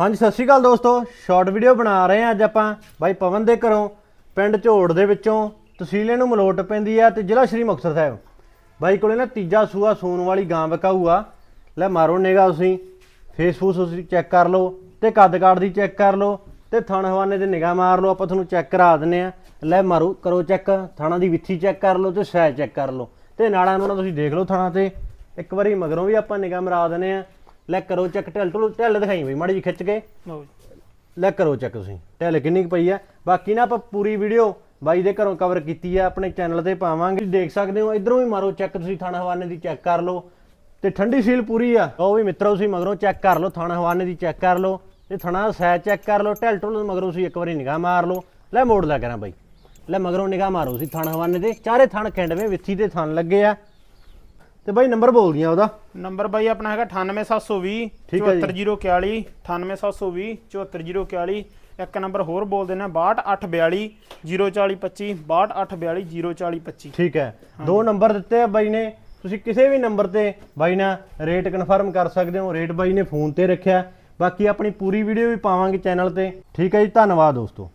ਹਾਂਜੀ, ਸਤਿ ਸ਼੍ਰੀ ਅਕਾਲ ਦੋਸਤੋ। ਸ਼ਾਰਟ ਵੀਡੀਓ ਬਣਾ ਰਹੇ ਹਾਂ ਅੱਜ ਆਪਾਂ। ਬਾਈ ਪਵਨ ਦੇ ਘਰੋਂ, ਪਿੰਡ ਝੋੜ ਦੇ ਵਿੱਚੋਂ ਤਹਿਸੀਲ ਨੂੰ ਮਲੋਟ ਪੈਂਦੀ ਆ ਤੇ ਜ਼ਿਲ੍ਹਾ ਸ਼੍ਰੀ ਮੁਕਤਸਰ ਸਾਹਿਬ। ਬਾਈ ਕੋਲੇ ਨਾ ਤੀਜਾ ਸੂਆ ਸੂਣ ਵਾਲੀ ਗਾਂ ਵਿਕਾਊ ਆ। ਲੈ ਮਾਰੋ ਨਿਗਾ ਤੁਸੀਂ। ਫੇਸ ਫੂਸ ਤੁਸੀਂ ਚੈੱਕ ਕਰ ਲਓ ਤੇ ਕੱਦ ਕਾਠ ਦੀ ਚੈੱਕ ਕਰ ਲਓ ਤੇ ਥਣ ਹਵਾਨੇ ਤੇ ਨਿਗਾਹ ਮਾਰ ਲਓ। ਆਪਾਂ ਤੁਹਾਨੂੰ ਚੈੱਕ ਕਰਾ ਦਿੰਨੇ ਆ। ਲੈ ਮਾਰੋ, ਕਰੋ ਚੈੱਕ ਥਾਣਾ ਦੀ ਵਿੱਥੀ ਚੈੱਕ ਕਰ ਲਓ ਤੇ ਸਾਈਜ਼ ਚੈੱਕ ਕਰ ਲਓ। ਤੇ ਨਾਲਾਂ ਨੂੰ ਤੁਸੀਂ ਦੇਖ ਲਓ ਥਾਣਾ ਤੇ। ਇੱਕ ਵਾਰੀ ਮਗਰੋਂ ਵੀ ਆਪਾਂ ਨਿਗਾਹ ਮਰਾ ਦਿੰਨੇ ਆ। ਲੈ ਕਰੋ ਚੈੱਕ ਢਿੱਲ ਢੁੱਲ ਢਿੱਲ ਦਿਖਾਈ ਬਈ ਮਾੜੀ ਜੀ ਖਿੱਚ ਕੇ। ਲਓ ਜੀ। ਲੈ ਕਰੋ ਚੈੱਕ ਤੁਸੀਂ ਢਿੱਲ ਕਿੰਨੀ ਕੁ ਪਈ ਆ। ਬਾਕੀ ਨਾ ਆਪਾਂ ਪੂਰੀ ਵੀਡੀਓ ਬਾਈ ਦੇ ਘਰੋਂ ਕਵਰ ਕੀਤੀ ਆ ਆਪਣੇ ਚੈਨਲ ਤੇ ਪਾਵਾਂਗੇ। ਤੁਸੀਂ ਦੇਖ ਸਕਦੇ ਹੋ ਇਧਰੋਂ ਵੀ ਮਾਰੋ ਚੈੱਕ ਤੁਸੀਂ ਥਾਣਾ ਹਵਾਨੇ ਦੀ ਚੈੱਕ ਕਰ ਲਓ। ਤੇ ਠੰਡੀ ਸੀਲ ਪੂਰੀ ਆ। ਉਹ ਵੀ ਮਿੱਤਰੋ ਤੁਸੀਂ ਮਗਰੋਂ ਚੈੱਕ ਕਰ ਲਓ ਥਾਣਾ ਹਵਾਨੇ ਦੀ ਚੈੱਕ ਕਰ ਲਓ। ਤੇ ਥਾਣਾ ਦਾ ਸਾਈਜ਼ ਚੈੱਕ ਕਰ ਲਓ ਢਿੱਲ ਢੁੱਲ ਮਗਰੋਂ ਤੁਸੀਂ ਇੱਕ ਵਾਰੀ ਨਿਗਾਹ ਮਾਰ ਲਓ। ਲੈ ਮੋੜ ਲਿਆ ਕਰਾਂ ਬਾਈ। ਲੈ ਮਗਰੋਂ ਨਿਗਾਹ ਮਾਰੋ ਸੀ ਥਾਣਾ ਹਵਾਨੇ ਤੇ ਚਾਰੇ ਥਣ ਖਿੰਡਵੇਂ ਵਿੱਥੀ ਤੇ ਥਣ ਲੱਗੇ ਆ। ਤੇ ਬਾਈ ਨੰਬਰ ਬੋਲਦੀਆਂ ਉਹਦਾ। ਨੰਬਰ ਬਾਈ ਆਪਣਾ ਹੈਗਾ 98720 ਠੀਕ ਹੈ ਜੀ। 74041 98720 74041 ਇੱਕ ਨੰਬਰ ਹੋਰ ਬੋਲ ਦੇਣਾ 62842 04025 62842 04025 ਠੀਕ ਹੈ। ਦੋ ਨੰਬਰ ਦਿੱਤੇ ਆ ਬਾਈ ਨੇ। ਤੁਸੀਂ ਕਿਸੇ ਵੀ ਨੰਬਰ ਤੇ ਬਾਈ ਨਾਲ ਰੇਟ ਕਨਫਰਮ ਕਰ ਸਕਦੇ ਹੋ। ਰੇਟ ਬਾਈ ਨੇ ਫੋਨ ਤੇ ਰੱਖਿਆ। ਬਾਕੀ ਆਪਣੀ ਪੂਰੀ ਵੀਡੀਓ ਵੀ ਪਾਵਾਂਗੇ ਚੈਨਲ ਤੇ। ਠੀਕ ਹੈ ਜੀ ਧੰਨਵਾਦ ਦੋਸਤੋ।